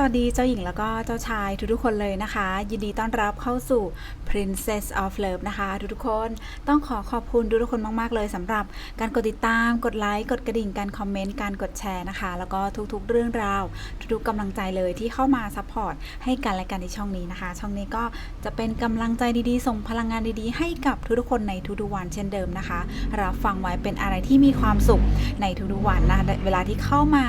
สวัสดีเจ้าหญิงแล้วก็เจ้าชายทุกๆคนเลยนะคะ ยินดีต้อนรับเข้าสู่ Princess of Love นะคะทุกๆคนต้องขอขอบคุณทุกๆคนมาก ๆ เลยสำหรับการกดติดตาม กดไลค์ กดกระดิ่ง การคอมเมนต์ การกดแชร์นะคะ แล้วก็ทุกๆเรื่องราว ทุกๆกำลังใจเลยที่เข้ามาซัพพอร์ตให้กันและกันในช่องนี้นะคะ ช่องนี้ก็จะเป็นกำลังใจดีๆ ส่งพลังงานดีๆ ให้กับทุกๆคนในทุกๆวันเช่นเดิมนะคะรับฟังไว้เป็นอะไรที่มีความสุขในทุกๆวันนะคะเวลาที่เข้ามา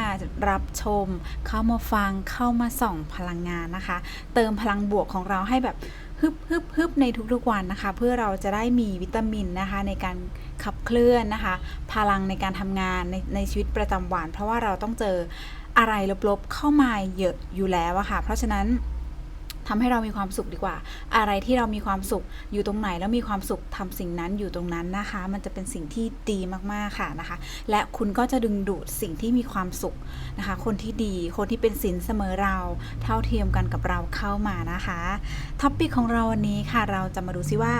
รับชม เข้ามาฟังเข้ามาส่องพลังงานนะคะ เติมพลังบวกของเราให้แบบ ฮึบฮึบฮึบในทุกๆวันนะคะ เพื่อเราจะได้มีวิตามินนะคะในการขับเคลื่อนนะคะ พลังในการทำงานในในชีวิตประจำวัน เพราะว่าเราต้องเจออะไรลบๆเข้ามาเยอะอยู่แล้วอะค่ะ เพราะฉะนั้น ทำให้เรามีความสุขดีกว่า อะไรที่เรามีความสุขอยู่ตรงไหนแล้วมีความสุขทำสิ่งนั้นอยู่ตรงนั้นนะคะ มันจะเป็นสิ่งที่ดีมากๆค่ะนะคะ และคุณก็จะดึงดูดสิ่งที่มีความสุขนะคะ คนที่ดีคนที่เป็นสินเสมอเรา เท่าเทียมกันกับเราเข้ามานะคะท็อปปิกของเราวันนี้ค่ะ เราจะมาดูซิว่า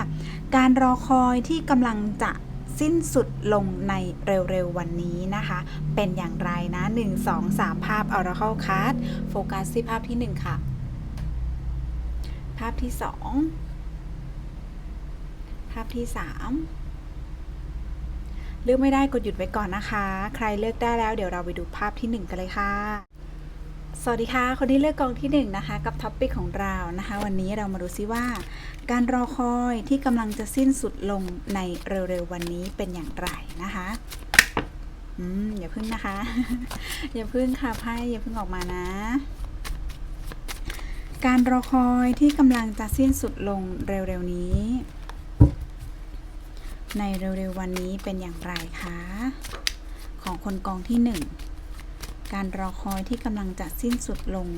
การรอคอยที่กำลังจะสิ้นสุดลงในเร็ว ๆ วันนี้นะคะ เป็นอย่างไรนะ 1 2 3 ภาพ Oracle Card โฟกัสที่ภาพที่ 1 ค่ะ ภาพที่สองภาพที่สามเลือกไม่ได้กดหยุดไว้ก่อนนะคะ ใครเลือกได้แล้วเดี๋ยวเราไปดูภาพที่หนึ่งกันเลยค่ะ สวัสดีค่ะ คนที่เลือกกองที่หนึ่งนะคะกับท็อปปิกของเรานะคะ วันนี้เรามาดูซิว่า การรอคอยที่กำลังจะสิ้นสุดลงในเร็วๆวันนี้เป็นอย่างไรนะคะอืมอย่าพึ่งนะคะ อย่าพึ่งค่ะไพ่อย่าพึ่งออกมานะ การรอคอยที่กำลังจะสิ้นสุดลงเร็วๆนี้ ในเร็วๆวันนี้เป็นอย่างไรคะ ของคนกองที่หนึ่งการรอคอยที่กำลังจะสิ้นสุดลง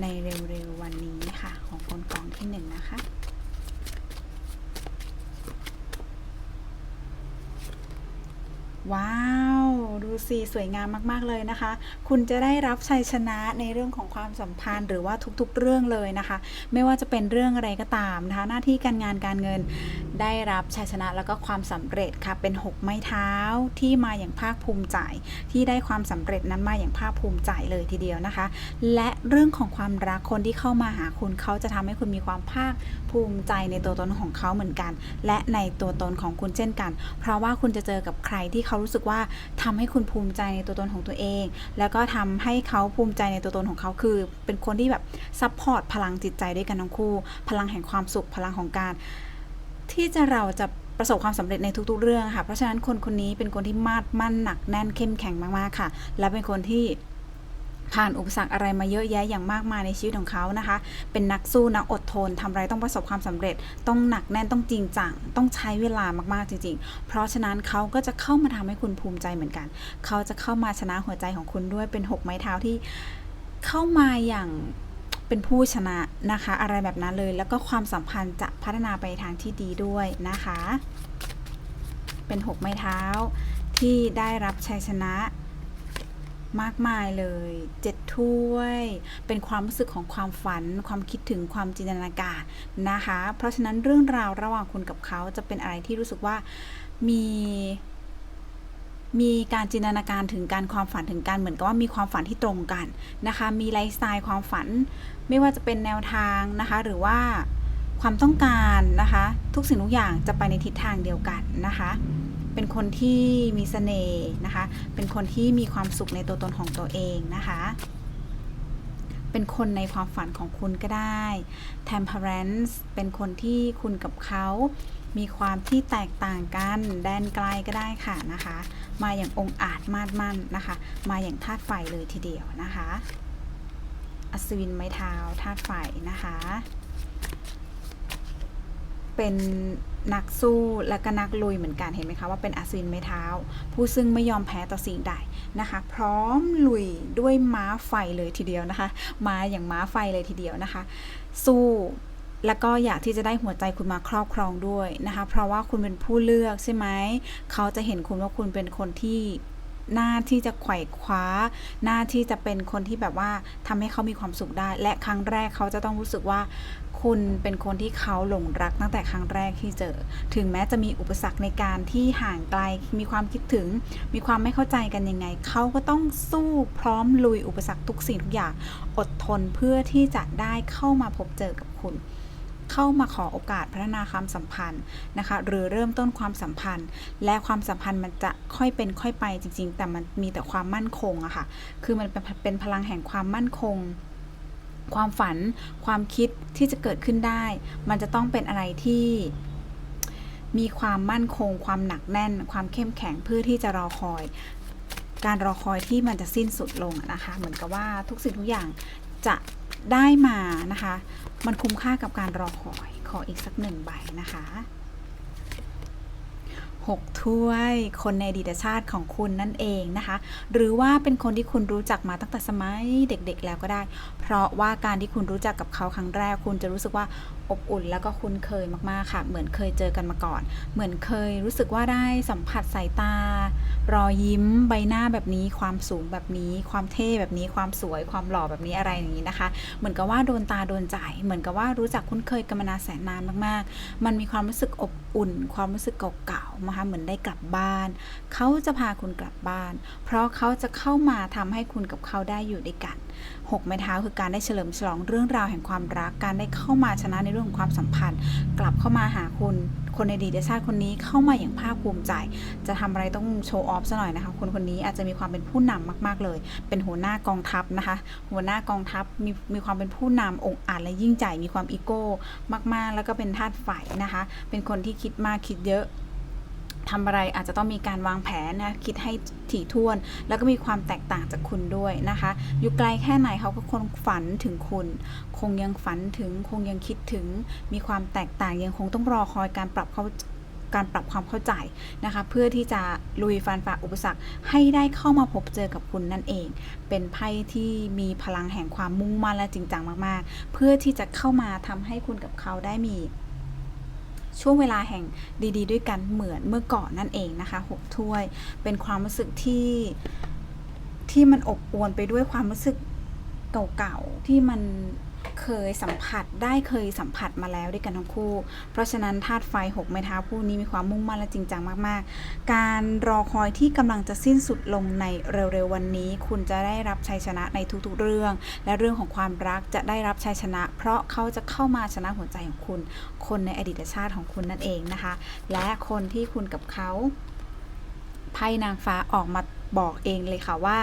ในเร็วๆวันนี้ค่ะ ของคนกองที่หนึ่งนะคะว้า วดูสิสวยงามมาก ๆ เลยนะคะ คุณจะได้รับชัยชนะในเรื่องของความสัมพันธ์ หรือว่าทุกๆ เรื่องเลยนะคะ ไม่ว่าจะเป็นเรื่องอะไรก็ตามนะคะ หน้าที่การงานการเงิน ได้รับชัยชนะแล้วก็ความสำเร็จค่ะเป็น 6 ไม้เท้าที่มาอย่างภาคภูมิใจ ที่ได้ความสำเร็จนั้นมาอย่างภาคภูมิใจเลยทีเดียวนะคะ และเรื่องของความรักคนที่เข้ามาหาคุณเขาจะทำให้คุณมีความภาคภูมิใจในตัวตนของเขาเหมือนกัน และในตัวตนของคุณเช่นกัน เพราะว่าคุณจะเจอกับใครที่เขารู้สึกว่าทำให้คุณภูมิใจในตัวตนของตัวเอง แล้วก็ทำให้เขาภูมิใจในตัวตนของเขาคือ เป็นคนที่แบบซัพพอร์ตพลังจิตใจด้วยกันทั้งคู่ พลังแห่งความสุขพลังของการ ที่จะเราจะประสบความสำเร็จในทุกๆเรื่องค่ะ เพราะฉะนั้นคนคนนี้เป็นคนที่มาดมั่นหนักแน่นเข้มแข็งมากๆค่ะ และเป็นคนที่ผ่านอุปสรรคอะไรมาเยอะแยะอย่างมากมายในชีวิตของเขานะคะ เป็นนักสู้นักอดทนทำอะไรต้องประสบความสำเร็จ ต้องหนักแน่นต้องจริงจัง ต้องใช้เวลามากๆจริง ๆ เพราะฉะนั้นเขาก็จะเข้ามาทำให้คุณภูมิใจเหมือนกัน เขาจะเข้ามาชนะหัวใจของคุณด้วยเป็นหกไม้เท้าที่เข้ามาอย่าง เป็นผู้ชนะนะคะ อะไรแบบนั้นเลย แล้วก็ความสัมพันธ์จะพัฒนาไปทางที่ดีด้วยนะคะ เป็นหกไม้เท้าที่ได้รับชัยชนะมากมายเลยเจ็ดถ้วย เป็นความรู้สึกของความฝัน ความคิดถึงความจินตนาการนะคะ เพราะฉะนั้นเรื่องราวระหว่างคุณกับเขาจะเป็นอะไรที่รู้สึกว่ามี มีการจินตนาการถึงการความฝันถึงการเหมือนกับว่ามีความฝันที่ตรงกันนะคะ มีไลฟ์สไตล์ความฝัน ไม่ว่าจะเป็นแนวทางนะคะ หรือว่าความต้องการนะคะ ทุกสิ่งทุกอย่างจะไปในทิศทางเดียวกันนะคะ เป็นคนที่มีเสน่ห์นะคะ เป็นคนที่มีความสุขในตัวตนของตัวเองนะคะ เป็นคนในความฝันของคุณก็ได้ temperance เป็นคนที่คุณกับเขา มีความที่แตกต่างกัน แดนไกลก็ได้ค่ะนะคะ มาอย่างองอาจมาดมั่นนะคะ มาอย่างธาตุไฟเลยทีเดียวนะคะ อัศวินไม้เท้าธาตุไฟนะคะ เป็นนักสู้และก็นักลุยเหมือนกันเห็นไหมคะว่าเป็นอัศวินไม้เท้า ผู้ซึ่งไม่ยอมแพ้ต่อสิ่งใดนะคะ พร้อมลุยด้วยม้าไฟเลยทีเดียวนะคะ มาอย่างม้าไฟเลยทีเดียวนะคะ สู้ แล้วก็อยากที่จะได้หัวใจคุณมาครอบครองด้วยนะคะ เพราะว่าคุณเป็นผู้เลือกใช่ไหม เขาจะเห็นคุณว่าคุณเป็นคนที่หน้าที่จะไขว่คว้า หน้าที่จะเป็นคนที่แบบว่าทำให้เขามีความสุขได้ และครั้งแรกเขาจะต้องรู้สึกว่า คุณเป็นคนที่เขาหลงรักตั้งแต่ครั้งแรกที่เจอ ถึงแม้จะมีอุปสรรคในการที่ห่างไกล มีความคิดถึง มีความไม่เข้าใจกันยังไง เขาก็ต้องสู้พร้อมลุยอุปสรรคทุกสิ่งทุกอย่าง อดทนเพื่อที่จะได้เข้ามาพบเจอกับคุณ เข้ามาขอโอกาสพัฒนาความสัมพันธ์นะคะ หรือเริ่มต้นความสัมพันธ์ และความสัมพันธ์มันจะค่อยเป็นค่อยไปจริง ๆ แต่มันมีแต่ความมั่นคงอะค่ะ คือมันเป็นพลังแห่งความมั่นคงความฝันความคิดที่จะเกิดขึ้นได้ มันจะต้องเป็นอะไรที่มีความมั่นคง ความหนักแน่น ความเข้มแข็งเพื่อที่จะรอคอย การรอคอยที่มันจะสิ้นสุดลงนะคะ เหมือนกับว่าทุกสิ่งทุกอย่างจะ ได้มานะคะ มันคุ้มค่ากับการรอคอยขออีกสักหนึ่งใบนะคะหกถ้วยคนในอดีตชาติของคุณนั่นเองนะคะ หรือว่าเป็นคนที่คุณรู้จักมาตั้งแต่สมัยเด็กๆแล้วก็ได้ เพราะว่าการที่คุณรู้จักกับเขาครั้งแรก คุณจะรู้สึกว่า อบอุ่นแล้วก็คุ้นเคยมากๆค่ะ เหมือนเคยเจอกันมาก่อน เหมือนเคยรู้สึกว่าได้สัมผัสสายตา รอยยิ้มใบหน้าแบบนี้ ความสูงแบบนี้ ความเท่แบบนี้ ความสวย ความหล่อแบบนี้อะไรอย่างนี้นะคะ เหมือนกับว่าโดนตาโดนใจ เหมือนกับว่ารู้จักคุ้นเคยกันมานานแสนนานมากๆ มันมีความรู้สึกอบอุ่น ความรู้สึกเก่าๆนะคะเหมือนได้กลับบ้าน เขาจะพาคุณกลับบ้าน เพราะเขาจะเข้ามาทำให้คุณกับเขาได้อยู่ด้วยกัน หกไม้เท้าคือการได้เฉลิมฉลองเรื่องราวแห่งความรัก การได้เข้ามาชนะในเรื่องของความสัมพันธ์ กลับเข้ามาหาคุณคนในดีตชาติคนนี้เข้ามาอย่างภาคภูมิใจ จะทำอะไรต้องโชว์ออฟซะหน่อยนะคะ คนคนนี้อาจจะมีความเป็นผู้นำมาก ๆเลย เป็นหัวหน้ากองทัพนะคะ หัวหน้ากองทัพมีมีความเป็นผู้นำองค์อาจและยิ่งใหญ่มีความอีโก้มากๆ แล้วก็เป็นธาตุไฟนะคะ เป็นคนที่คิดมากคิดเยอะ ทำอะไรอาจจะต้องมีการวางแผนนะคิดให้ถี่ถ้วน แล้วก็มีความแตกต่างจากคุณด้วยนะคะ อยู่ไกลแค่ไหนเขาก็คงฝันถึงคุณ คงยังฝันถึงคงยังคิดถึง มีความแตกต่างยังคงต้องรอคอยการปรับเขาการปรับความเข้าใจนะคะ เพื่อที่จะลุยฟันฝ่าอุปสรรคให้ได้เข้ามาพบเจอกับคุณนั่นเอง เป็นไพ่ที่มีพลังแห่งความมุ่งมั่นและจริงจังมาก ๆ เพื่อที่จะเข้ามาทำให้คุณกับเขาได้มี ช่วงเวลาแห่งดีๆ ด้วยกันเหมือนเมื่อก่อนนั่นเองนะคะหกถ้วย เป็นความรู้สึกที่ที่มันอบอวลไปด้วยความรู้สึกเก่าๆที่มัน เคยสัมผัสได้เคยสัมผัสมาแล้วด้วยกันทั้งคู่ เพราะฉะนั้นธาตุไฟหกไม้เท้าคู่นี้มีความมุ่งมั่นและจริงจังมากๆ การรอคอยที่กำลังจะสิ้นสุดลงในเร็วๆวันนี้ คุณจะได้รับชัยชนะในทุกๆเรื่อง และเรื่องของความรักจะได้รับชัยชนะ เพราะเขาจะเข้ามาชนะหัวใจของคุณ คนในอดีตชาติของคุณนั่นเองนะคะ และคนที่คุณกับเขาไพ่นางฟ้าออกมา บอกเองเลยค่ะว่า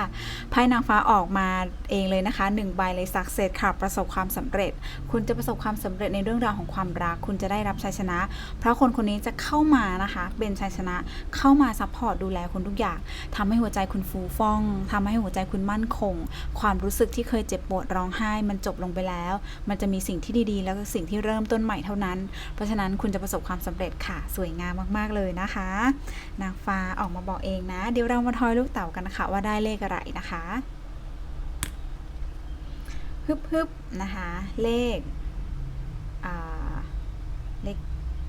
ไพ่นางฟ้าออกมาเองเลยนะคะหนึ่งใบเลยสักเซสค่ะประสบความสำเร็จ คุณจะประสบความสำเร็จในเรื่องราวของความรัก คุณจะได้รับชัยชนะ เพราะคนคนนี้จะเข้ามานะคะ เป็นชัยชนะเข้ามาซัพพอร์ตดูแลคุณทุกอย่างทำให้หัวใจคุณฟูฟ่องทำให้หัวใจคุณมั่นคง ความรู้สึกที่เคยเจ็บปวดร้องไห้ มันจบลงไปแล้ว มันจะมีสิ่งที่ดีๆ แล้วก็สิ่งที่เริ่มต้นใหม่เท่านั้น เพราะฉะนั้นคุณจะประสบความสำเร็จค่ะ สวยงามมากๆเลยนะคะ นางฟ้าออกมาบอกเองนะ เดี๋ยวเรามาทอยลูกเต๋ากันนะคะ ว่าได้เลขอะไรนะคะฮึบฮึบนะคะ เลขเลข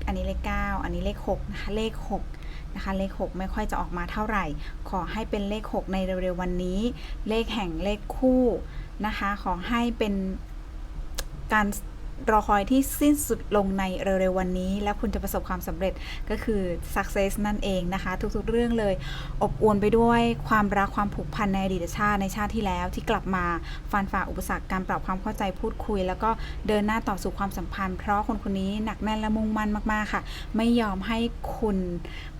อันนี้เลข 9 อันนี้เลข6นะคะเลข6นะคะเลข 6 ไม่ค่อยจะออกมาเท่าไหร่ ขอให้เป็นเลข 6 ในเร็วๆวันนี้ เลขแห่งเลขคู่นะคะ ขอให้เป็นการ รอคอยที่สิ้นสุดลงในเร็วๆวันนี้ แล้วคุณจะประสบความสำเร็จก็คือ success นั่นเองนะคะ ทุกๆเรื่องเลย อบอวลไปด้วยความรักความผูกพันในอดีตชาติในชาติที่แล้วที่กลับมาฟันฝ่าอุปสรรคการปรับความเข้าใจพูดคุย แล้วก็เดินหน้าต่อสู่ความสัมพันธ์ เพราะคนคนนี้หนักแน่นและมุ่งมั่นมากๆค่ะ ไม่ยอมให้คุณ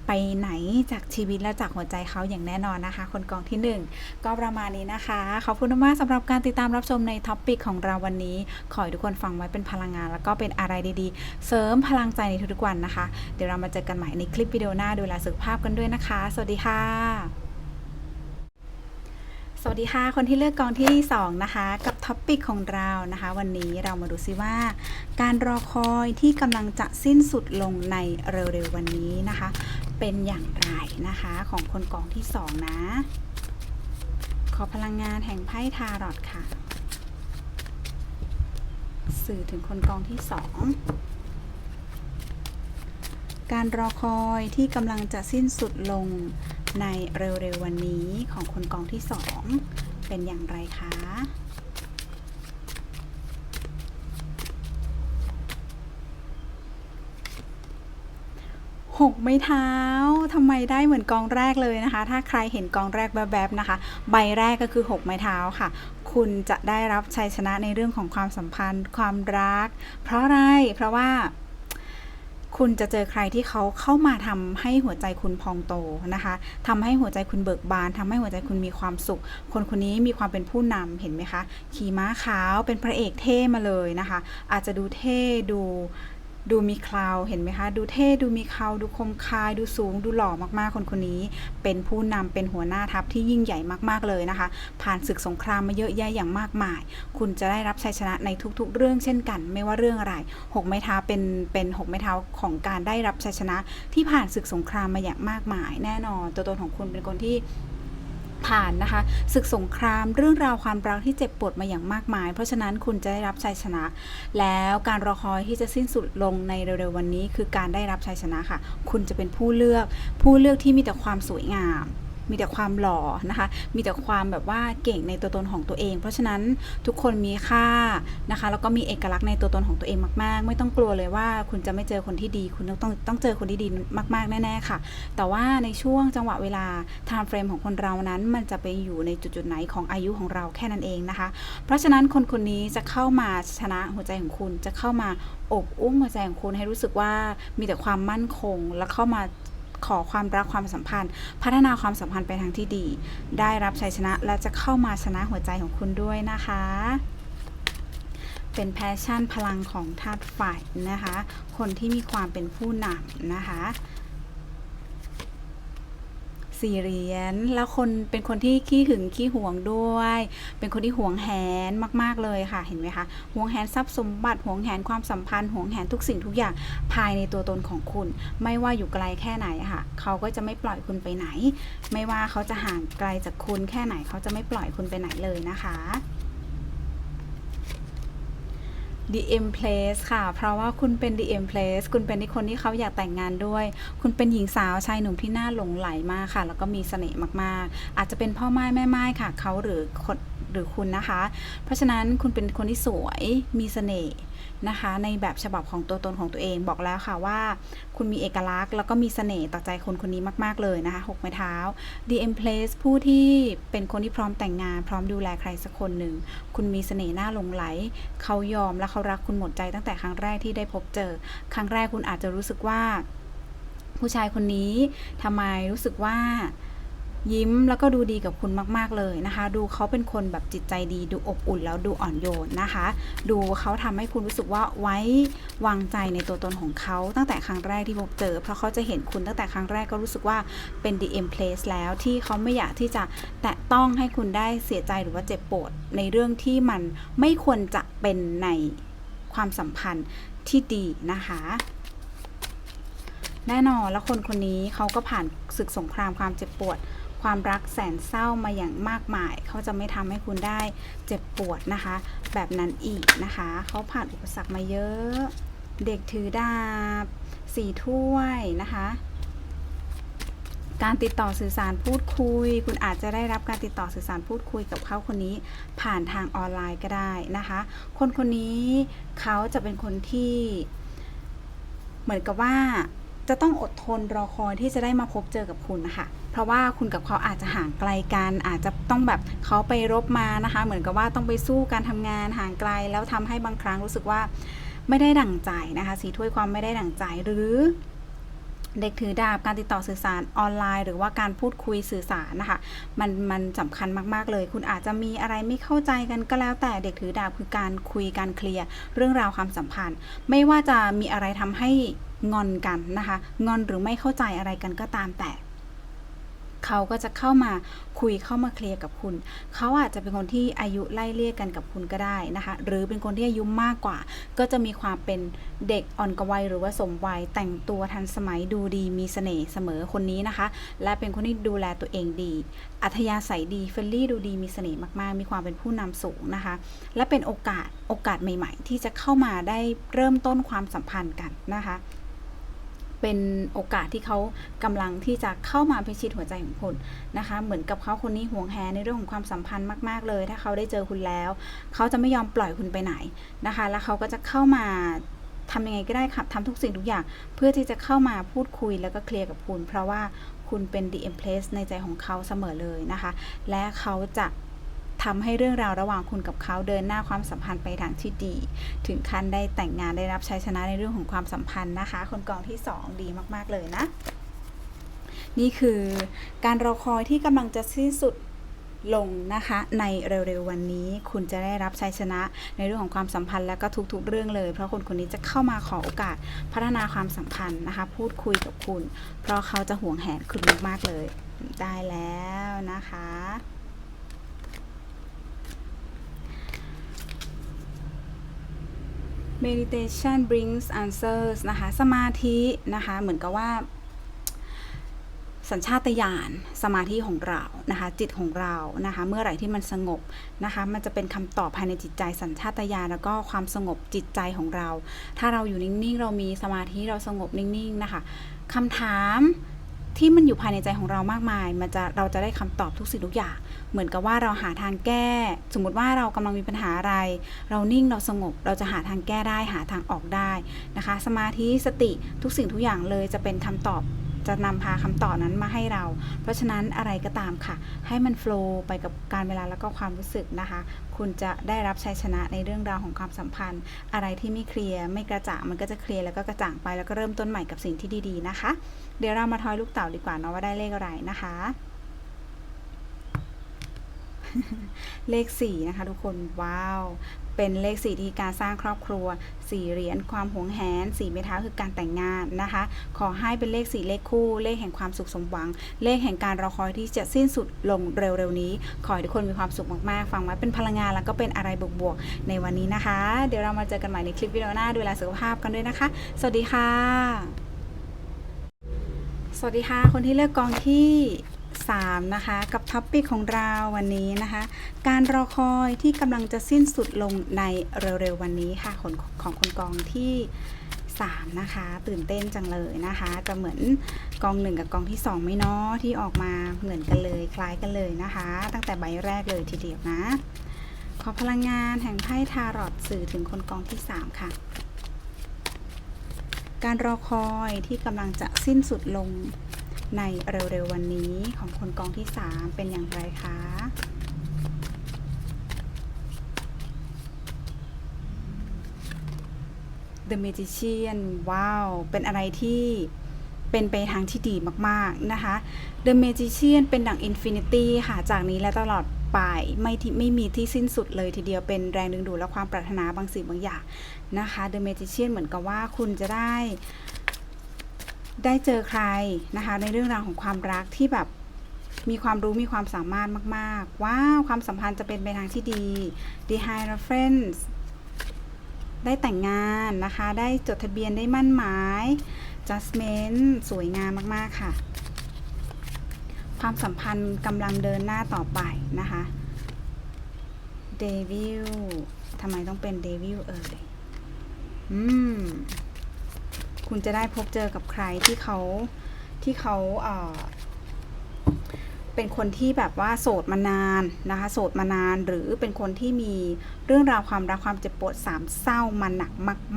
ไปไหนจากชีวิตและจากหัวใจเขาอย่างแน่นอนนะคะ คนกองที่ 1 ก็ประมาณนี้นะคะ ขอบคุณมากสำหรับการติดตามรับชมในท็อปปิกของเราวันนี้ ขอให้ทุกคนฟังไว้เป็นพลังงาน แล้วก็เป็นอะไรดีๆ เสริมพลังใจในทุกๆวันนะคะ เดี๋ยวเรามาเจอกันใหม่ในคลิปวิดีโอหน้าดูแลสุขภาพกันด้วยนะคะ สวัสดีค่ะ สวัสดีค่ะ คนที่เลือกกองที่ 2 นะคะ กับท็อปปิกของเรานะคะ วันนี้เรามาดูซิว่า การรอคอยที่กำลังจะสิ้นสุดลงในเร็วๆวันนี้นะคะ เป็นอย่างไรนะคะของคนกองที่ 2 นะ ขอพลังงานแห่งไพ่ทารอตค่ะ สื่อถึงคนกองที่ 2 การรอคอยที่กำลังจะสิ้นสุดลง ในเร็วๆวันนี้ของคนกองที่ 2 เป็นอย่างไรคะหกไม้เท้าทำไมได้เหมือนกองแรกเลยนะคะ ถ้าใครเห็นกองแรกแบบๆนะคะ ใบแรกก็คือหกไม้เท้าค่ะ คุณจะได้รับชัยชนะในเรื่องของความสัมพันธ์ ความรัก เพราะอะไร เพราะว่า คุณจะเจอใครที่เขาเข้ามาทำให้หัวใจคุณพองโตนะคะทำให้หัวใจคุณเบิกบานทำให้หัวใจคุณมีความสุข คนคนนี้มีความเป็นผู้นำเห็นไหมคะ ขี่ม้าขาวเป็นพระเอกเท่มาเลยนะคะ อาจจะดูเท่ดู ดูมีคลาวเห็นไหมคะ ดูเท่ดูมีคราวดูคมคาย ดูสูง ดูหล่อมากๆ คนคนนี้ เป็นผู้นำเป็นหัวหน้าทัพที่ยิ่งใหญ่มากๆเลยนะคะ ผ่านศึกสงครามมาเยอะแยะอย่างมากมาย คุณจะได้รับชัยชนะในทุกๆ เรื่องเช่นกัน ไม่ว่าเรื่องอะไรหกไม้เท้าเป็นเป็นหกไม้เท้าของการได้รับชัยชนะที่ผ่านศึกสงครามมาอย่างมากมาย แน่นอนตัวตนของคุณเป็นคนที่ ผ่านนะคะศึกสงครามเรื่องราวความรักที่เจ็บปวดมาอย่างมากมาย เพราะฉะนั้นคุณจะได้รับชัยชนะ แล้วการรอคอยที่จะสิ้นสุดลงในเร็วๆวันนี้ คือการได้รับชัยชนะค่ะ คุณจะเป็นผู้เลือก ผู้เลือกที่มีแต่ความสวยงาม มีแต่ความหล่อนะคะ มีแต่ความแบบว่าเก่งในตัวตนของตัวเอง เพราะฉะนั้นทุกคนมีค่านะคะ แล้วก็มีเอกลักษณ์ในตัวตนของตัวเองมาก ๆ ไม่ต้องกลัวเลยว่าคุณจะไม่เจอคนที่ดี คุณต้องต้องต้องเจอคนที่ดีมาก ๆ แน่ ๆ ค่ะ แต่ว่าในช่วงจังหวะเวลา time frame ของคนเรานั้น มันจะไปอยู่ในจุดๆไหนของอายุของเราแค่นั้นเองนะคะ เพราะฉะนั้นคนคนนี้จะเข้ามาชนะหัวใจของคุณ จะเข้ามาอบอุ้มหัวใจของคุณให้รู้สึกว่ามีแต่ความมั่นคง และเข้ามา ขอความรักความสัมพันธ์ พัฒนาความสัมพันธ์ไปทางที่ดี ได้รับชัยชนะและจะเข้ามาชนะหัวใจของคุณด้วยนะคะ เป็นแพชชั่นพลังของธาตุไฟนะคะ คนที่มีความเป็นผู้นำนะคะ สี่เรียนแล้วคนเป็นคนที่ขี้หึงขี้หวงด้วย เป็นคนที่หวงแหนมาก ๆเลยค่ะเห็นไหมคะหวงแหนทรัพย์สมบัติหวงแหนความสัมพันธ์หวงแหนทุกสิ่งทุกอย่างภายในตัวตนของคุณ ไม่ว่าอยู่ไกลแค่ไหนค่ะ เขาก็จะไม่ปล่อยคุณไปไหน ไม่ว่าเขาจะห่างไกลจากคุณแค่ไหนเขาจะไม่ปล่อยคุณไปไหนเลยนะคะ DM Place ค่ะ เพราะว่าคุณเป็น DM Place คุณเป็นคนที่เขาอยากแต่งงานด้วย คุณเป็นหญิงสาวชายหนุ่มที่น่าหลงไหลมากค่ะ แล้วก็มีเสน่ห์มากๆ อาจจะเป็นพ่อไม้แม่ไม้ค่ะ เขาหรือคน หรือคุณนะคะ เพราะฉะนั้นคุณเป็นคนที่สวยมีเสน่ห์นะคะ ในแบบฉบับของตัวตนของตัวเองบอกแล้วค่ะว่า คุณมีเอกลักษณ์ แล้วก็มีเสน่ห์ต่อใจคนคนนี้มาก ๆ เลยนะคะหกไม้เท้า DM Place ผู้ที่เป็นคนที่พร้อมแต่งงาน พร้อมดูแลใครสักคนหนึ่ง คุณมีเสน่ห์น่าหลงไหล เขายอมและเขารักคุณหมดใจตั้งแต่ครั้งแรกที่ได้พบเจอ ครั้งแรกคุณอาจจะรู้สึกว่า ผู้ชายคนนี้ทำไมรู้สึกว่า ยิ้มแล้วก็ดูดีกับคุณมากๆเลยนะคะ ดูเขาเป็นคนแบบจิตใจดี ดูอบอุ่นแล้วดูอ่อนโยนนะคะ ดูเขาทำให้คุณรู้สึกว่าไว้วางใจในตัวตนของเขาตั้งแต่ครั้งแรกที่พบเจอ เพราะเขาจะเห็นคุณตั้งแต่ครั้งแรกก็รู้สึกว่าเป็น DM place แล้วที่เขาไม่อยากที่จะแตะต้องให้คุณได้เสียใจหรือว่าเจ็บปวดในเรื่องที่มันไม่ควรจะเป็นในความสัมพันธ์ที่ดีนะคะแน่นอนแล้วคนคนนี้เขาก็ผ่านศึกสงครามความเจ็บปวด ความรักแสนเศร้ามาอย่างมากมาย เขาจะไม่ทำให้คุณได้เจ็บปวดนะคะ แบบนั้นอีกนะคะ เขาผ่านอุปสรรคมาเยอะ เด็กถือดาบสี่ถ้วยนะคะการติดต่อสื่อสารพูดคุย คุณอาจจะได้รับการติดต่อสื่อสารพูดคุยกับเขาคนนี้ ผ่านทางออนไลน์ก็ได้นะคะ คนคนนี้เขาจะเป็นคนที่ เหมือนกับว่า จะต้องอดทนรอคอยที่จะได้มาพบเจอกับคุณนะคะ เพราะว่าคุณกับเขาอาจจะห่างไกลกัน อาจจะต้องแบบเขาไปรบมานะคะ เหมือนกับว่าต้องไปสู้การทำงานห่างไกล แล้วทำให้บางครั้งรู้สึกว่าไม่ได้ดั่งใจนะคะ สีถ้วยความไม่ได้ดั่งใจหรือเด็กถือดาบการติดต่อสื่อสารออนไลน์ หรือว่าการพูดคุยสื่อสารนะคะมันมันสำคัญมาก ๆ เลย คุณอาจจะมีอะไรไม่เข้าใจกันก็แล้ว แต่เด็กถือดาบคือการคุยการเคลียร์เรื่องราวความสัมพันธ์ ไม่ว่าจะมีอะไรทำให้ งอนกันนะคะ งอนหรือไม่เข้าใจอะไรกันก็ตามแต่ เขาก็จะเข้ามาคุยเข้ามาเคลียร์กับคุณ เขาอาจจะเป็นคนที่อายุไล่เลี่ยกันกับคุณก็ได้นะคะ หรือเป็นคนที่อายุมากกว่า ก็จะมีความเป็นเด็กอ่อนกวัยหรือว่าสมวัยแต่งตัวทันสมัยดูดีมีเสน่ห์เสมอคนนี้นะคะ และเป็นคนที่ดูแลตัวเองดี อัธยาศัยดีเฟรนลี่ดูดีมีเสน่ห์มากๆ มีความเป็นผู้นำสูงนะคะ และเป็นโอกาสโอกาสใหม่ ๆ ที่จะเข้ามาได้เริ่มต้นความสัมพันธ์กันนะคะ เป็นโอกาสที่เขากำลังที่จะเข้ามาพิชิตหัวใจของคุณนะคะ เหมือนกับเขาคนนี้ห่วงแหนในเรื่องของความสัมพันธ์มาก ๆ เลย ถ้าเขาได้เจอคุณแล้ว เขาจะไม่ยอมปล่อยคุณไปไหนนะคะ แล้วเขาก็จะเข้ามาทำยังไงก็ได้ค่ะทำทุกสิ่งทุกอย่าง เพื่อที่จะเข้ามาพูดคุยแล้วก็เคลียร์กับคุณ เพราะว่าคุณเป็น the empress ในใจของเขาเสมอเลยนะคะ และเขาจะ ทำให้เรื่องราวระหว่างคุณกับเขาเดินหน้าความสัมพันธ์ไปทางที่ดี ถึงขั้นได้แต่งงานได้รับชัยชนะในเรื่องของความสัมพันธ์นะคะ คนกองที่สองดีมากๆเลยนะ นี่คือการรอคอยที่กำลังจะสิ้นสุดลงนะคะในเร็วๆวันนี้คุณจะได้รับชัยชนะในเรื่องของความสัมพันธ์และก็ทุกๆเรื่องเลย เพราะคนคนนี้จะเข้ามาขอโอกาสพัฒนาความสัมพันธ์นะคะ พูดคุยกับคุณ เพราะเขาจะห่วงแหนคุณมากๆเลย ได้แล้วนะคะ meditation brings answers นะคะ สมาธินะคะ เหมือนกับว่า สัญชาตญาณสมาธิของเรานะคะ จิตของเรานะคะ เมื่อไหร่ที่มันสงบนะคะ มันจะเป็นคำตอบภายในจิตใจ สัญชาตญาณแล้วก็ความสงบจิตใจของเรา ถ้าเราอยู่นิ่งๆ เรามีสมาธิเราสงบนิ่งๆ นะคะคำถามที่มันอยู่ภายในใจของเรามากมาย มันจะเราจะได้คำตอบทุกสิ่งทุกอย่าง เหมือนกับว่าเราหาทางแก้ สมมติว่าเรากำลังมีปัญหาอะไร เรานิ่งเราสงบ เราจะหาทางแก้ได้หาทางออกได้นะคะ สมาธิสติทุกสิ่งทุกอย่างเลยจะเป็นคำตอบจะนำพาคำตอบนั้นมาให้เรา เพราะฉะนั้นอะไรก็ตามค่ะ ให้มันโฟล์ไปกับการเวลาแล้วก็ความรู้สึกนะคะ คุณจะได้รับชัยชนะในเรื่องราวของความสัมพันธ์ อะไรที่ไม่เคลียร์ไม่กระจ่างมันก็จะเคลียร์แล้วก็กระจ่างไปแล้วก็เริ่มต้นใหม่กับสิ่งที่ดีๆนะคะ เดี๋ยวเรามาทอยลูกเต่าดีกว่าเนาะว่าได้เลขอะไรนะคะ เลข4นะคะทุกคนว้าว เป็นเลข4ที่การสร้างครอบครัว4เหรียญความหวงแหน4เมท้าคือการแต่งงานนะคะ ขอให้เป็นเลข4เลขคู่ เลขแห่งความสุขสมหวัง เลขแห่งการรอคอยที่จะสิ้นสุดลงเร็วๆนี้ ขอให้ทุกคนมีความสุขมากๆ ฟังไว้เป็นพลังงานแล้วก็เป็นอะไรบวกๆในวันนี้นะคะ เดี๋ยวเรามาเจอกันใหม่ในคลิปวิดีโอหน้าดูแลสุขภาพกันด้วยนะคะ สวัสดีค่ะ สวัสดีค่ะ คนที่เลือกกองที่ 3 นะคะ กับท็อปปิกของเราวันนี้นะคะ การรอคอยที่กำลังจะสิ้นสุดลงในเร็วๆวันนี้ค่ะคนของคนกองที่ 3 นะคะ ตื่นเต้นจังเลยนะคะ จะเหมือนกอง 1 กับกองที่ 2 ไม่นาะที่ออกมาเหมือนกันเลยคล้ายกันเลยนะคะ ตั้งแต่ใบแรกเลยทีเดียวนะ ขอพลังงานแห่งไพ่ทารอตสื่อถึงคนกองที่ 3 ค่ะ การรอคอยที่กำลังจะสิ้นสุดลง ในเร็วๆวันนี้ของคนกองที่ 3 เป็นอย่างไรคะ The Magician ว้าว เป็นอะไรที่เป็นไปทางที่ดีมากๆนะคะ The Magician เป็นดั่ง Infinity ค่ะ จากนี้และตลอดไปไม่ที่ไม่มีที่สิ้นสุดเลยทีเดียวเป็นแรงดึงดูดและความปรารถนาบางสิ่งบางอย่างนะคะ The Magician เหมือนกับว่าคุณจะได้ ได้เจอใครนะคะ ในเรื่องราวของความรักที่แบบมีความรู้มีความสามารถมาก ๆ ว้าว ความสัมพันธ์จะเป็นไปทางที่ดี The Hierophant ได้แต่งงานนะคะ ได้จดทะเบียนได้มั่นหมาย Judgment สวยงามมาก ๆ ค่ะ ความสัมพันธ์กำลังเดินหน้าต่อไปนะคะ Devil ทำไมต้องเป็น Devil เอ่ยอืม คุณจะได้พบเจอกับใครที่เขาที่เขาเเป็นคนที่แบบว่าโสดมานานนะคะโสดมานานหรือเป็นคนที่มีเรื่องราวความรักความเจ็บปวดสามเศร้ามาหนัก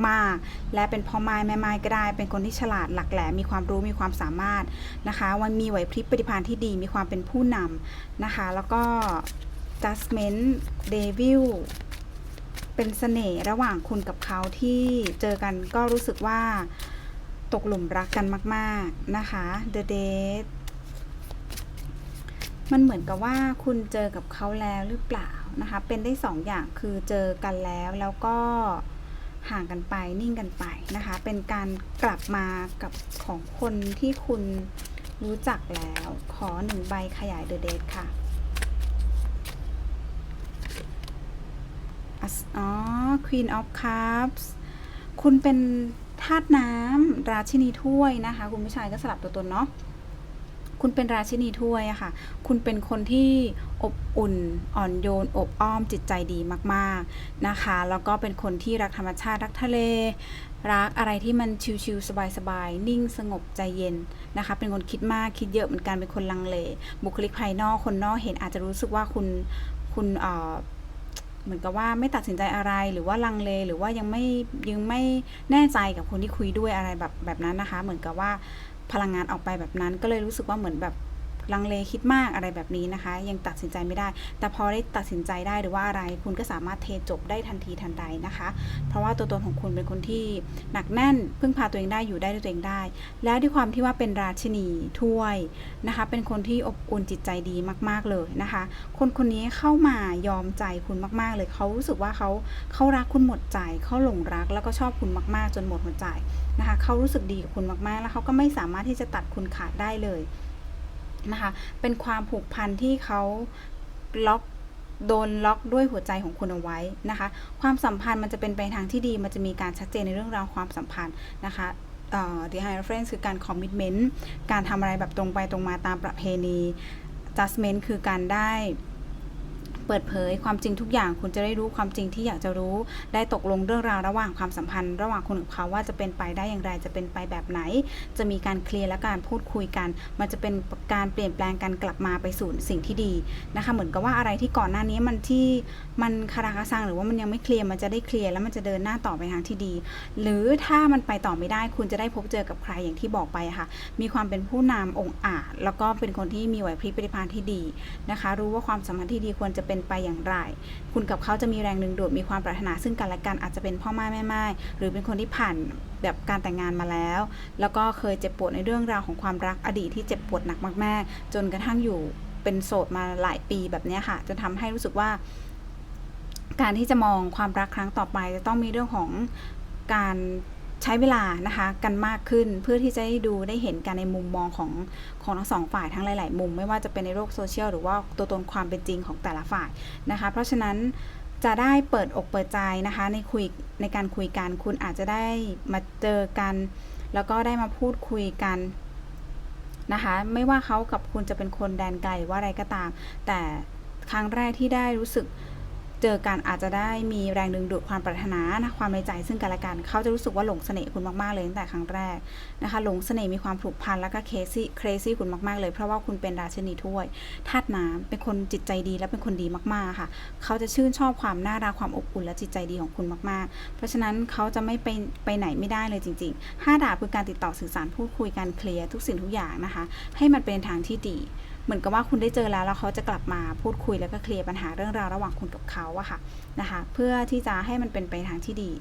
มาก ๆ และเป็นพ่อไม้แม่ไม้ก็ได้ เป็นคนที่ฉลาดหลักแหลมมีความรู้มีความสามารถนะคะวันมีไหวพริบปฏิภาณที่ดีมีความเป็นผู้นำนะคะ แล้วก็ judgment devil เป็นเสน่ห์ระหว่างคุณกับเขาที่เจอกันก็รู้สึกว่า ตกหลุมรักกันมาก ๆ นะคะ The Date มันเหมือนกับว่าคุณเจอกับเขาแล้วหรือเปล่านะคะ เป็นได้สองอย่างคือเจอกันแล้วแล้วก็ห่างกันไปนิ่งกันไปนะคะ เป็นการกลับมากับของคนที่คุณรู้จักแล้ว ขอหนึ่งใบขยาย The Date ค่ะอ๋อ Queen of Cups คุณเป็น ธาตุน้ำราชินีถ้วยนะคะ คุณผู้ชายก็สลับตัวตนเนาะคุณเป็นราชินีถ้วยอะค่ะ คุณเป็นคนที่อบอุ่นอ่อนโยนอบอ้อมจิตใจดีมาก ๆนะคะ แล้วก็เป็นคนที่รักธรรมชาติรักทะเล รักอะไรที่มันชิลๆสบายๆนิ่งสงบใจเย็นนะคะ เป็นคนคิดมากคิดเยอะเหมือนกันเป็นคนลังเล บุคลิกภายนอกคนนอกเห็นอาจจะรู้สึกว่าคุณคุณเอ่อ เหมือนกับว่าไม่ตัดสินใจอะไรหรือว่าลังเลหรือว่ายังไม่ยังไม่แน่ใจกับคนที่คุยด้วยอะไรแบบแบบนั้นนะคะ เหมือนกับว่าพลังงานออกไปแบบนั้นก็เลยรู้สึกว่าเหมือนแบบ ลังเลคิดมากอะไรแบบนี้นะคะ ยังตัดสินใจไม่ได้ แต่พอได้ตัดสินใจได้หรือว่าอะไร คุณก็สามารถเทจบได้ทันทีทันใดนะคะ เพราะว่าตัวตนของคุณเป็นคนที่หนักแน่น พึ่งพาตัวเองได้อยู่ได้ด้วยตัวเองได้ แล้วด้วยความที่ว่าเป็นราชินีถ้วยนะคะ เป็นคนที่อบอุ่นจิตใจดีมาก ๆเลยนะคะ คนคนนี้เข้ามายอมใจคุณมากๆเลยเขารู้สึกว่าเขาเขารักคุณหมดใจเขาหลงรักแล้วก็ชอบคุณมาก ๆ จนหมดหัวใจนะคะเขารู้สึกดีกับคุณมากๆ แล้วเขาก็ไม่สามารถที่จะตัดคุณขาดได้เลย นะคะ เป็นความผูกพันที่เขาล็อกโดนล็อกด้วยหัวใจของคุณเอาไว้นะคะ ความสัมพันธ์มันจะเป็นไปทางที่ดี มันจะมีการชัดเจนในเรื่องราวความสัมพันธ์นะคะเอ่อ The High Reference คือการ commitment การทำอะไรแบบตรงไปตรงมาตามประเพณี judgment คือการได้ เปิดเผยความจริงทุกอย่างคุณจะได้รู้ความจริงที่อยากจะรู้ ได้ตกลงเรื่องราวระหว่างความสัมพันธ์ ระหว่างคุณกับเขาว่าจะเป็นไปได้อย่างไร จะเป็นไปแบบไหน จะมีการเคลียร์และการพูดคุยกัน มันจะเป็นการเปลี่ยนแปลงกันกลับมาไปสู่สิ่งที่ดีนะคะ เหมือนกับว่าอะไรที่ก่อนหน้านี้มันที่มันคาราคาซังหรือว่ามันยังไม่เคลียร์มันจะได้เคลียร์แล้วมันจะเดินหน้าต่อไปทางที่ดี หรือถ้ามันไปต่อไม่ได้คุณจะได้พบเจอกับใครอย่างที่บอกไปะค่ะ มีความเป็นผู้นำองค์อาจแล้วก็เป็นคนที่มีไหวพริบปฏิภาณที่ดีนะคะ รู้ว่าความสัมพันธ์ที่ดีควรจะเป็นไปอย่างไร คุณกับเขาจะมีแรงดึงดูดมีความปรารถนาซึ่งกันและกันอาจจะเป็นพ่อแม่แม่ไม้หรือเป็นคนที่ผ่านแบบการแต่งงานมาแล้ว แล้วก็เคยเจ็บปวดในเรื่องราวของความรักอดีตที่เจ็บปวดหนักมาก ๆ จนกระทั่งอยู่เป็นโสดมาหลายปีแบบนี้ค่ะจนทำให้รู้สึกว่า การที่จะมองความรักครั้งต่อไปจะต้องมีเรื่องของการ ใช้เวลานะคะกันมากขึ้นเพื่อที่จะได้ดูได้เห็นกันในมุมมองของของทั้งสองฝ่ายทั้งหลาย ๆ มุม ไม่ว่าจะเป็นในโลกโซเชียลหรือว่าตัวตนความเป็นจริงของแต่ละฝ่ายนะคะ เพราะฉะนั้นจะได้เปิดอกเปิดใจนะคะในคุยในการคุยกันคุณอาจจะได้มาเจอกัน แล้วก็ได้มาพูดคุยกันนะคะไม่ว่าเขากับคุณจะเป็นคนแดนไกลว่าอะไรก็ตาม แต่ครั้งแรกที่ได้รู้สึก เจอกันอาจจะได้มีแรงดึงดูดความปรารถนานะความในใจซึ่งกันและกันเขาจะรู้สึกว่าหลงเสน่ห์คุณมากๆเลยตั้งแต่ครั้งแรกนะคะหลงเสน่ห์มีความผูกพันแล้วก็เคซี่เครซี่คุณมากๆเลยเพราะว่าคุณเป็นราชินีถ้วยธาตุน้ำเป็นคนจิตใจดีและเป็นคนดีมากๆค่ะ เขาจะชื่นชอบความน่ารักความอบอุ่นและจิตใจดีของคุณมากๆ เพราะฉะนั้นเขาจะไม่ไปไปไหนไม่ได้เลยจริงๆห้าดาบคือการติดต่อสื่อสารพูดคุยกันเคลียร์ทุกสิ่งทุกอย่างนะคะ ให้มันเป็นทางที่ดี เหมือนกับว่าคุณได้เจอแล้วแล้วเขาจะกลับมาพูดคุยแล้วก็เคลียร์ปัญหาเรื่องราวระหว่างคุณกับเขาอะค่ะนะคะ เพื่อที่จะให้มันเป็นไปทางที่ดี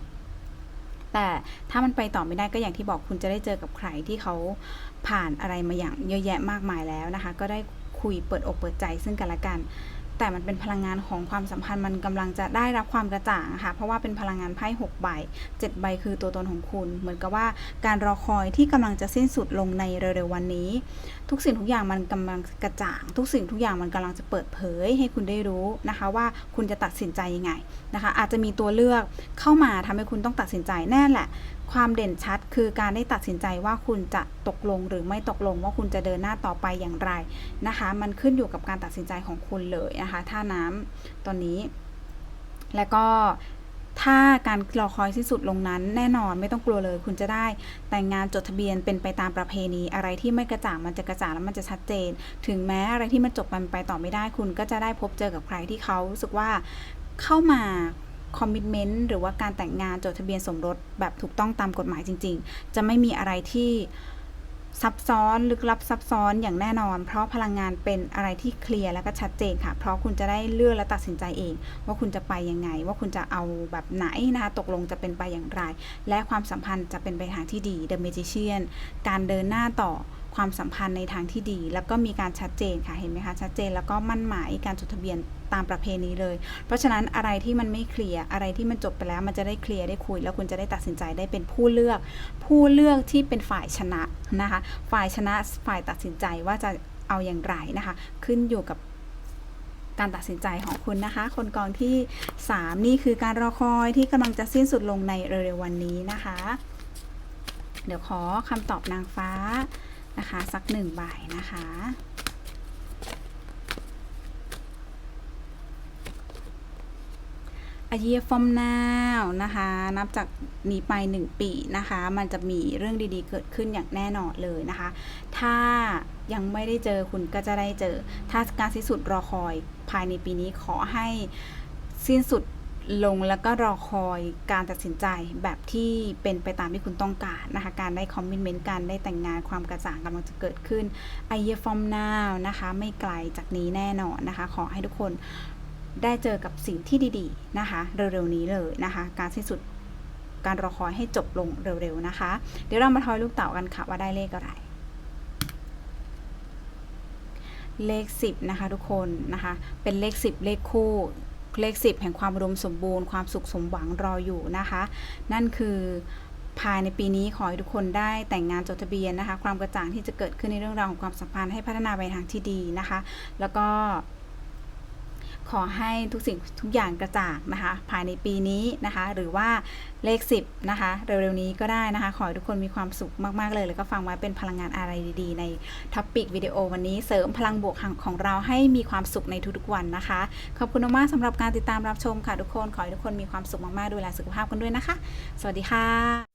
แต่ถ้ามันไปต่อไม่ได้ก็อย่างที่บอกคุณจะได้เจอกับใครที่เขาผ่านอะไรมาอย่างเยอะแยะมากมายแล้วนะคะ ก็ได้คุยเปิดอกเปิดใจซึ่งกันและกัน แต่มันเป็นพลังงานของความสัมพันธ์มันกำลังจะได้รับความกระจ่างค่ะเพราะว่าเป็นพลังงานไพ่6ใบ7ใบคือตัวตนของคุณ เหมือนกับว่าการรอคอยที่กำลังจะสิ้นสุดลงในเร็วๆวันนี้ ทุกสิ่งทุกอย่างมันกำลังกระจ่าง ทุกสิ่งทุกอย่างมันกำลังจะเปิดเผย ให้คุณได้รู้นะคะว่าคุณจะตัดสินใจยังไงนะคะ อาจจะมีตัวเลือกเข้ามาทำให้คุณต้องตัดสินใจแน่แหละ ความเด่นชัดคือการได้ตัดสินใจว่าคุณจะตกลงหรือไม่ตกลงว่าคุณจะเดินหน้าต่อไปอย่างไรนะคะ มันขึ้นอยู่กับการตัดสินใจของคุณเลยนะคะท่าน้ำตอนนี้ แล้วก็ถ้าการรอคอยสิ้นสุดลงนั้นแน่นอนไม่ต้องกลัวเลย คุณจะได้แต่งงานจดทะเบียนเป็นไปตามประเพณี อะไรที่ไม่กระจ่างมันจะกระจ่างแล้วมันจะชัดเจน ถึงแม้อะไรที่มันจบมันไปต่อไม่ได้ คุณก็จะได้พบเจอกับใครที่เขารู้สึกว่าเข้ามา คอมมิชเมนต์หรือว่าการแต่งงานจดทะเบียนสมรสแบบถูกต้องตามกฎหมายจริง ๆ จะไม่มีอะไรที่ซับซ้อนลึกลับซับซ้อนอย่างแน่นอน เพราะพลังงานเป็นอะไรที่เคลียร์และก็ชัดเจนค่ะ เพราะคุณจะได้เลือกและตัดสินใจเอง ว่าคุณจะไปยังไง ว่าคุณจะเอาแบบไหนนะคะตกลงจะเป็นไปอย่างไร และความสัมพันธ์จะเป็นไปทางที่ดี The Magician การเดินหน้าต่อ ความสัมพันธ์ในทางที่ดี แล้วก็มีการชัดเจนค่ะเห็นไหมคะชัดเจนแล้วก็มั่นหมายการจดทะเบียนตามประเพณีเลย เพราะฉะนั้นอะไรที่มันไม่เคลียร์อะไรที่มันจบไปแล้วมันจะได้เคลียร์ได้คุย แล้วคุณจะได้ตัดสินใจได้เป็นผู้เลือก ผู้เลือกที่เป็นฝ่ายชนะนะคะ ฝ่ายชนะฝ่ายตัดสินใจว่าจะเอาอย่างไรนะคะ ขึ้นอยู่กับการตัดสินใจของคุณนะคะ คนกองที่ 3 นี่คือการรอคอยที่กำลังจะสิ้นสุดลงในเร็วๆวันนี้นะคะ เดี๋ยวขอคำตอบนางฟ้า นะคะ สักหนึ่งใบนะคะ a year from now นะคะ นับจากนี้ไป 1 ปีนะคะ มันจะมีเรื่องดีๆ เกิดขึ้นอย่างแน่นอนเลยนะคะ ถ้ายังไม่ได้เจอคุณก็จะได้เจอ ถ้าการสิ้นสุดรอคอยภายในปีนี้ขอให้สิ้นสุด ลงแล้วก็รอคอยการตัดสินใจแบบที่เป็นไปตามที่คุณต้องการนะคะ การได้คอมมิชเมนต์การได้แต่งงานความกระจ่างกำลังจะเกิดขึ้นไอเยฟอมนาวนะคะ ไม่ไกลจากนี้แน่นอนนะคะ ขอให้ทุกคนได้เจอกับสิ่งที่ดีๆนะคะ เร็วๆนี้เลยนะคะ การสิ้นสุดการรอคอยให้จบลงเร็วๆนะคะ เดี๋ยวเรามาทอยลูกเต๋ากันค่ะว่าได้เลขอะไร เลข 10 นะคะทุกคนนะคะ เป็นเลข 10 เลขคู่ เลข10 แห่งความอุดมสมบูรณ์ความสุขสมหวังรออยู่นะคะ นั่นคือภายในปีนี้ขอให้ทุกคนได้แต่งงานจดทะเบียนนะคะ ความกระจ่างที่จะเกิดขึ้นในเรื่องราวของความสัมพันธ์ให้พัฒนาไปทางที่ดีนะคะ แล้วก็ ขอให้ทุกสิ่งทุกอย่างกระจ่างนะคะ ภายในปีนี้นะคะ หรือว่าเลข 10 นะคะ เร็วๆนี้ก็ได้นะคะ ขอให้ทุกคนมีความสุขมากๆเลย แล้วก็ฟังไว้เป็นพลังงานอะไรดีๆ ในท็อปิกวิดีโอวันนี้เสริมพลังบวกของเราให้มีความสุขในทุกๆวันนะคะ ขอบคุณมากสำหรับการติดตามรับชมค่ะทุกคน ขอให้ทุกคนมีความสุขมากๆดูแลสุขภาพกันด้วยนะคะ สวัสดีค่ะ